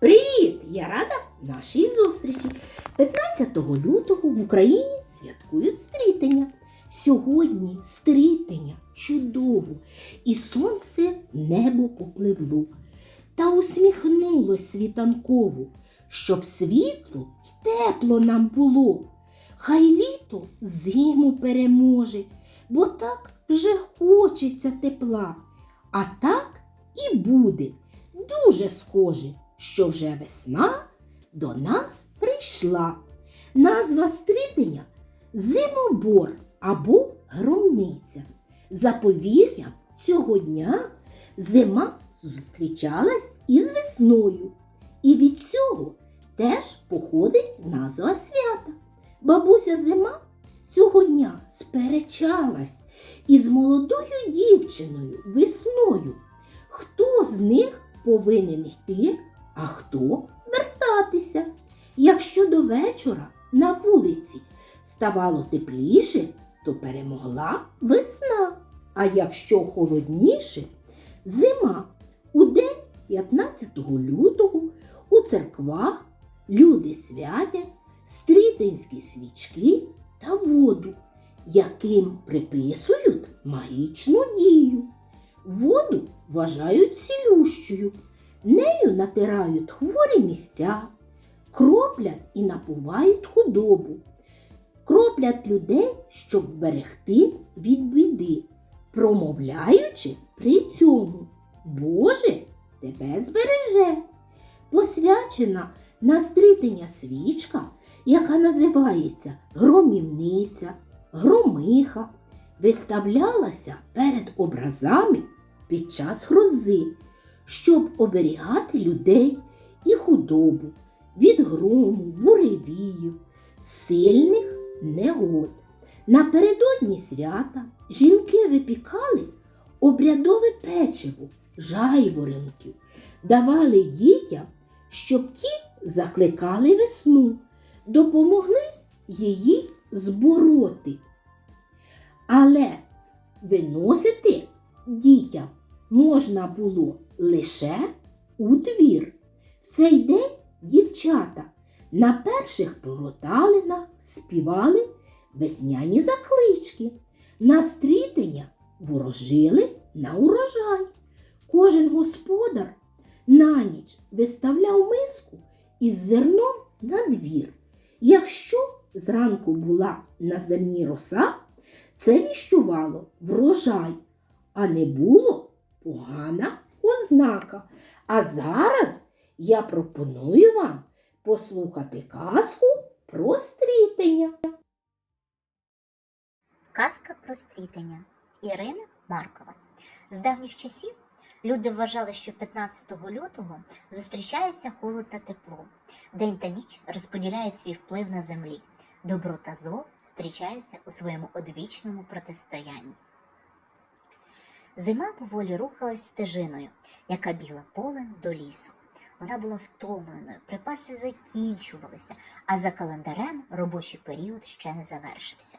Привіт! Я рада нашій зустрічі. 15 лютого в Україні святкують стрітення. Сьогодні стрітення чудово, і сонце небо попливло та усміхнулось світанково, щоб світло й тепло нам було. Хай літо зиму переможе, бо так вже хочеться тепла. А так і буде дуже схоже, що вже весна до нас прийшла. Назва стрітення зимобор або громниця. За повір'ям цього дня зима зустрічалась із весною. І від цього теж походить назва свята. Бабуся зима цього дня сперечалась із молодою дівчиною весною. Хто з них повинен йти, а хто вертатися? Якщо до вечора на вулиці ставало тепліше, то перемогла весна. А якщо холодніше, зима. У день 15 лютого у церквах люди святять стрітинські свічки та воду, яким приписують магічну дію. Воду вважають цілющою, нею натирають хворі місця, кроплять і напувають худобу, кроплять людей, щоб берегти від біди, промовляючи при цьому Боже тебе збереже. Посвячена на стрітення свічка, яка називається громівниця, громиха, виставлялася перед образами під час грози, щоб оберігати людей і худобу від грому, буревіїв, сильних негод. Напередодні свята жінки випікали обрядове печиво, жайворонків, давали дітям, щоб ті закликали весну, допомогли її збороти. Але виносити дітям можна було лише у двір. В цей день дівчата на перших пороталинах співали весняні заклички, на стрітення ворожили на урожай. Кожен господар на ніч виставляв миску із зерном на двір. Якщо зранку була на зерні роса, це віщувало врожай, а не було погана ознака. А зараз я пропоную вам послухати казку про стрітення. Казка про стрітення Ірина Маркова. З давніх часів люди вважали, що 15 лютого зустрічається холод та тепло. День та ніч розподіляють свій вплив на землі. Добро та зло зустрічаються у своєму одвічному протистоянні. Зима поволі рухалась стежиною, яка біла полем до лісу. Вона була втомленою, припаси закінчувалися, а за календарем робочий період ще не завершився.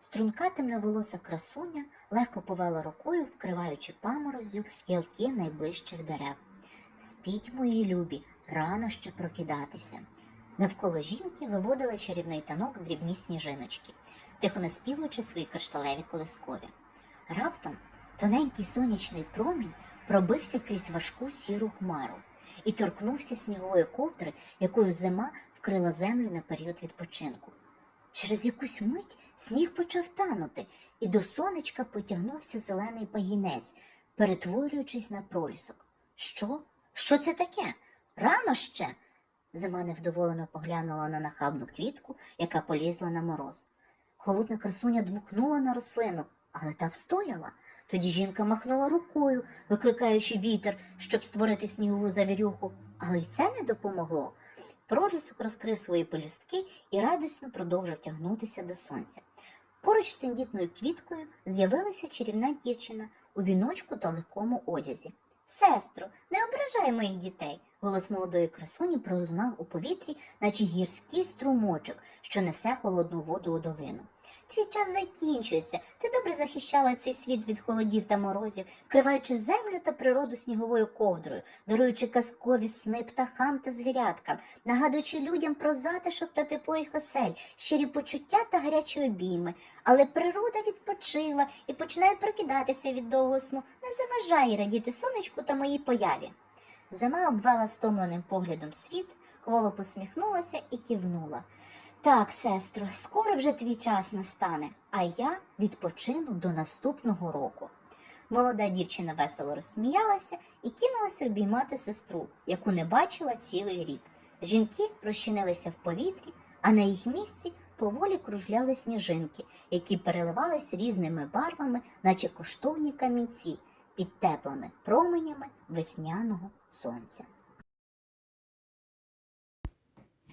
Струнка темноволоса красуня легко повела рукою, вкриваючи паморозю гілки найближчих дерев. Спіть, мої любі, рано ще прокидатися. Навколо жінки виводили чарівний танок дрібні сніжиночки, тихо наспівуючи свої кришталеві колискові. Раптом тоненький сонячний промінь пробився крізь важку сіру хмару і торкнувся снігової ковдри, якою зима вкрила землю на період відпочинку. Через якусь мить сніг почав танути, і до сонечка потягнувся зелений пагінець, перетворюючись на пролісок. Що? Що це таке? Рано ще. Зима невдоволено поглянула на нахабну квітку, яка полізла на мороз. Холодна красуня дмухнула на рослину, але та встояла. Тоді жінка махнула рукою, викликаючи вітер, щоб створити снігову завірюху, але й це не допомогло. Пролісок розкрив свої пелюстки і радісно продовжив тягнутися до сонця. Поруч з тендітною квіткою з'явилася чарівна дівчина у віночку та легкому одязі. Сестро, не ображай моїх дітей. Голос молодої красуні пролунав у повітрі, наче гірський струмочок, що несе холодну воду у долину. Твій час закінчується. Ти добре захищала цей світ від холодів та морозів, вкриваючи землю та природу сніговою ковдрою, даруючи казкові сни птахам та звіряткам, нагадуючи людям про затишок та тепло їх осель, щирі почуття та гарячі обійми. Але природа відпочила і починає прокидатися від довгого сну. Не заважає радіти сонечку та моїй появі. Зима обвела стомленим поглядом світ, кволо посміхнулася і кивнула. Так, сестро, скоро вже твій час настане, а я відпочину до наступного року. Молода дівчина весело розсміялася і кинулася обіймати сестру, яку не бачила цілий рік. Жінки розчинилися в повітрі, а на їх місці поволі кружляли сніжинки, які переливались різними барвами, наче коштовні камінці, під теплими променями весняного сонця.